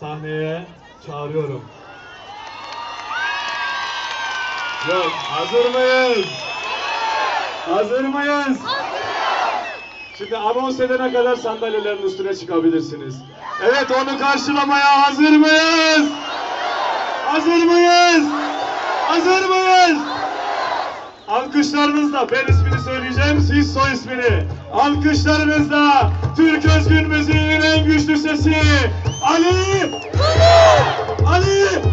sahneye çağırıyorum. Yok, hazır mıyız? Hazır mıyız? Şimdi anons edene kadar sandalyelerin üstüne çıkabilirsiniz. Evet, onu karşılamaya hazır mıyız? Hazır mıyız? Hazır mıyız? Alkışlarınızla ben ismini söyleyeceğim, siz soy ismini. Alkışlarınızla Türk özgün müziğin en güçlü sesi Ali! Ali! Ali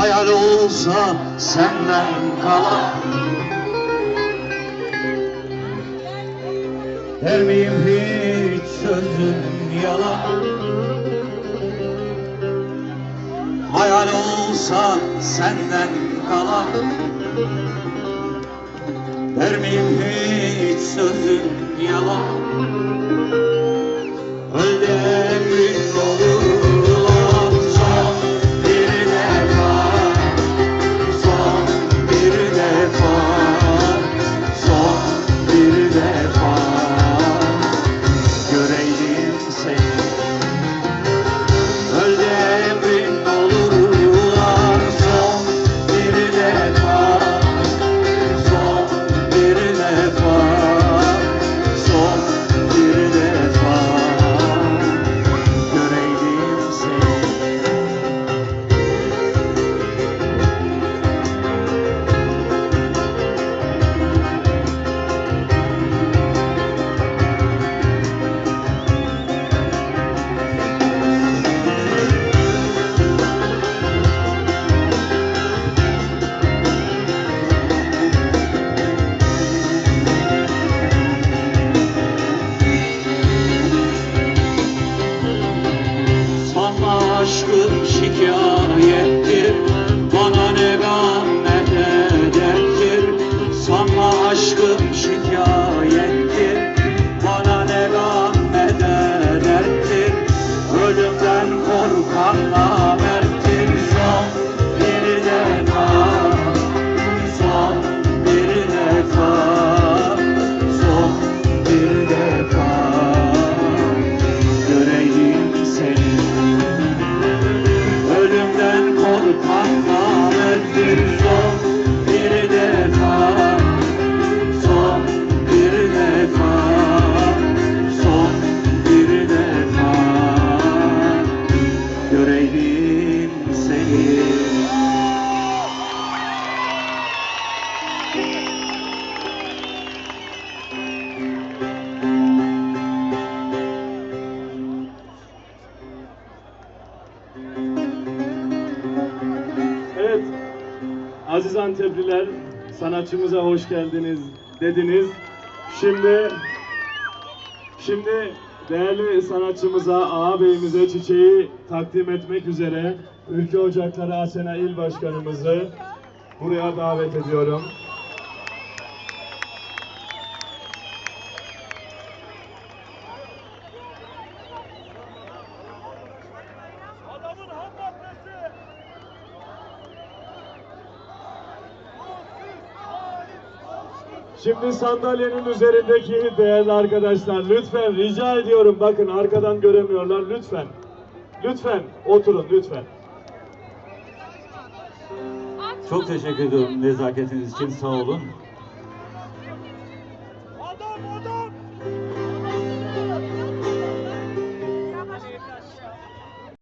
Hayal olsa senden kalan Der miyim hiç sözün yalan. Hayal olsa senden kalan. Der miyim hiç sözün yalan. Öl de emrin olur Allah. Aziz Antepliler, sanatçımıza hoş geldiniz dediniz. Şimdi, şimdi değerli sanatçımıza, ağabeyimize çiçeği takdim etmek üzere Ülke Ocakları Asena İl Başkanımızı buraya davet ediyorum. Şimdi sandalyenin üzerindeki değerli arkadaşlar lütfen rica ediyorum bakın arkadan göremiyorlar lütfen. Lütfen oturun lütfen. Çok teşekkür ediyorum nezaketiniz için sağ olun.